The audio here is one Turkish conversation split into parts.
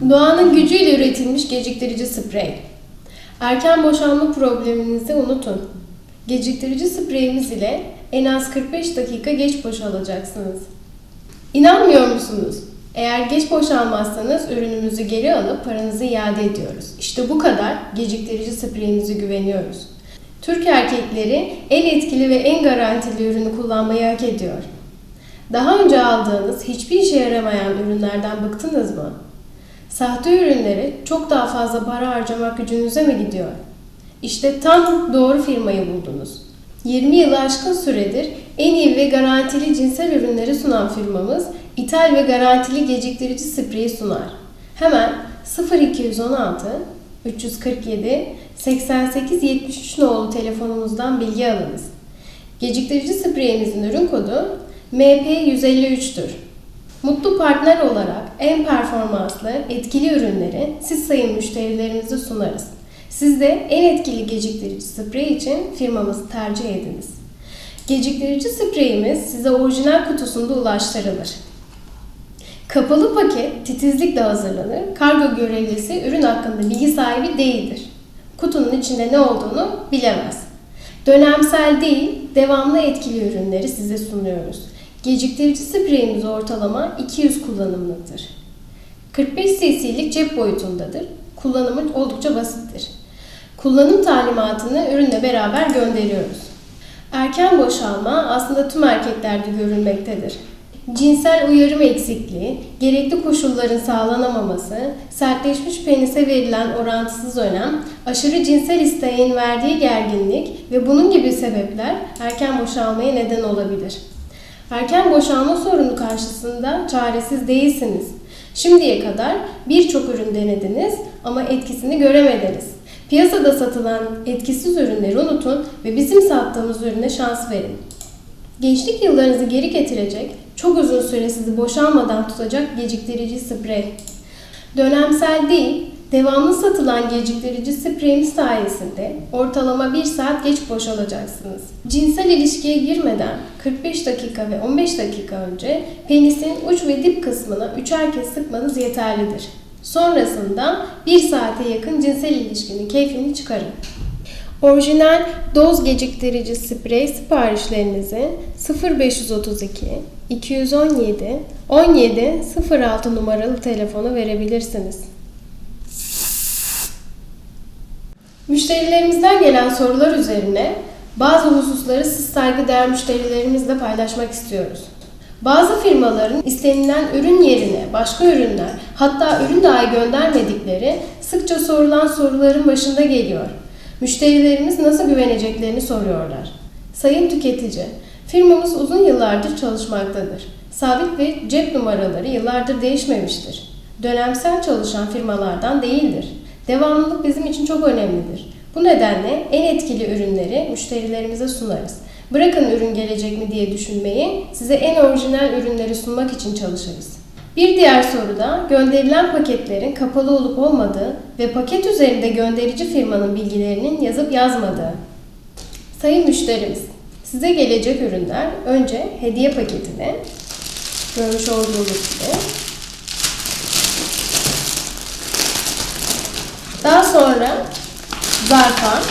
Doğanın gücüyle üretilmiş geciktirici sprey. Erken boşalma probleminizi unutun. Geciktirici spreyimiz ile en az 45 dakika geç boşalacaksınız. İnanmıyor musunuz? Eğer geç boşalmazsanız ürünümüzü geri alıp paranızı iade ediyoruz. İşte bu kadar geciktirici spreyimize güveniyoruz. Türk erkekleri en etkili ve en garantili ürünü kullanmayı hak ediyor. Daha önce aldığınız hiçbir işe yaramayan ürünlerden bıktınız mı? Sahte ürünleri çok daha fazla para harcamak gücünüze mi gidiyor? İşte tam doğru firmayı buldunuz. 20 yılı aşkın süredir en iyi ve garantili cinsel ürünleri sunan firmamız ithal ve garantili geciktirici spreyi sunar. Hemen 0216 347 88 73 nolu telefonumuzdan bilgi alınız. Geciktirici spreyimizin ürün kodu MP153'tür. Mutlu partner olarak en performanslı, etkili ürünleri siz sayın müşterilerimize sunarız. Siz de en etkili geciktirici sprey için firmamızı tercih ediniz. Geciktirici spreyimiz size orijinal kutusunda ulaştırılır. Kapalı paket titizlikle hazırlanır. Kargo görevlisi ürün hakkında bilgi sahibi değildir. Kutunun içinde ne olduğunu bilemez. Dönemsel değil, devamlı etkili ürünleri size sunuyoruz. Geciktirici spreyimiz ortalama 200 kullanımlıktır. 45 cc'lik cep boyutundadır. Kullanımı oldukça basittir. Kullanım talimatını ürünle beraber gönderiyoruz. Erken boşalma aslında tüm erkeklerde görülmektedir. Cinsel uyarım eksikliği, gerekli koşulların sağlanamaması, sertleşmiş penise verilen orantısız önem, aşırı cinsel isteğin verdiği gerginlik ve bunun gibi sebepler erken boşalmaya neden olabilir. Erken boşalma sorunu karşısında çaresiz değilsiniz. Şimdiye kadar birçok ürün denediniz ama etkisini göremediniz. Piyasada satılan etkisiz ürünleri unutun ve bizim sattığımız ürüne şans verin. Gençlik yıllarınızı geri getirecek, çok uzun süre sizi boşalmadan tutacak geciktirici sprey. Dönemsel değil, devamlı satılan geciktirici spreyimiz sayesinde ortalama 1 saat geç boşalacaksınız. Cinsel ilişkiye girmeden 45 dakika ve 15 dakika önce penisin uç ve dip kısmına üçer kez sıkmanız yeterlidir. Sonrasında 1 saate yakın cinsel ilişkinin keyfini çıkarın. Orijinal doz geciktirici sprey siparişlerinizi 0532 217 17 06 numaralı telefona verebilirsiniz. Müşterilerimizden gelen sorular üzerine bazı hususları siz saygıdeğer müşterilerimizle paylaşmak istiyoruz. Bazı firmaların istenilen ürün yerine başka ürünler, hatta ürün dahi göndermedikleri sıkça sorulan soruların başında geliyor. Müşterilerimiz nasıl güveneceklerini soruyorlar. Sayın tüketici, firmamız uzun yıllardır çalışmaktadır. Sabit ve cep numaraları yıllardır değişmemiştir. Dönemsel çalışan firmalardan değildir. Devamlılık bizim için çok önemlidir. Bu nedenle en etkili ürünleri müşterilerimize sunarız. Bırakın ürün gelecek mi diye düşünmeyi, size en orijinal ürünleri sunmak için çalışırız. Bir diğer soruda gönderilen paketlerin kapalı olup olmadığı ve paket üzerinde gönderici firmanın bilgilerinin yazıp yazmadığı. Sayın müşterimiz, size gelecek ürünler önce hediye paketine, görmüş olduğunuz gibi, daha sonra zarfa,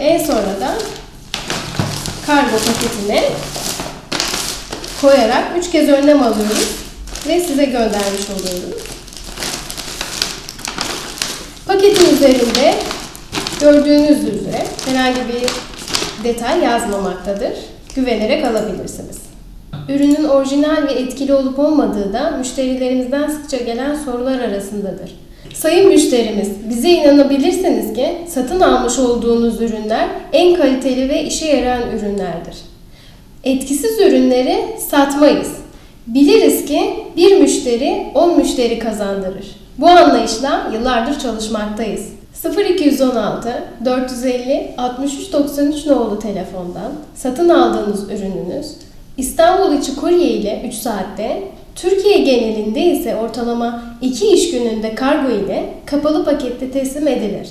en sonra da kargo paketine koyarak üç kez önlem alıyoruz ve size göndermiş oluyoruz. Paketin üzerinde gördüğünüz üzere herhangi bir detay yazmamaktadır. Güvenerek alabilirsiniz. Ürünün orijinal ve etkili olup olmadığı da müşterilerimizden sıkça gelen sorular arasındadır. Sayın müşterimiz, bize inanabilirsiniz ki satın almış olduğunuz ürünler en kaliteli ve işe yarayan ürünlerdir. Etkisiz ürünleri satmayız. Biliriz ki bir müşteri 10 müşteri kazandırır. Bu anlayışla yıllardır çalışmaktayız. 0216 450 63 93 nolu telefondan satın aldığınız ürününüz İstanbul içi kurye ile 3 saatte, Türkiye genelinde ise ortalama 2 iş gününde kargo ile kapalı pakette teslim edilir.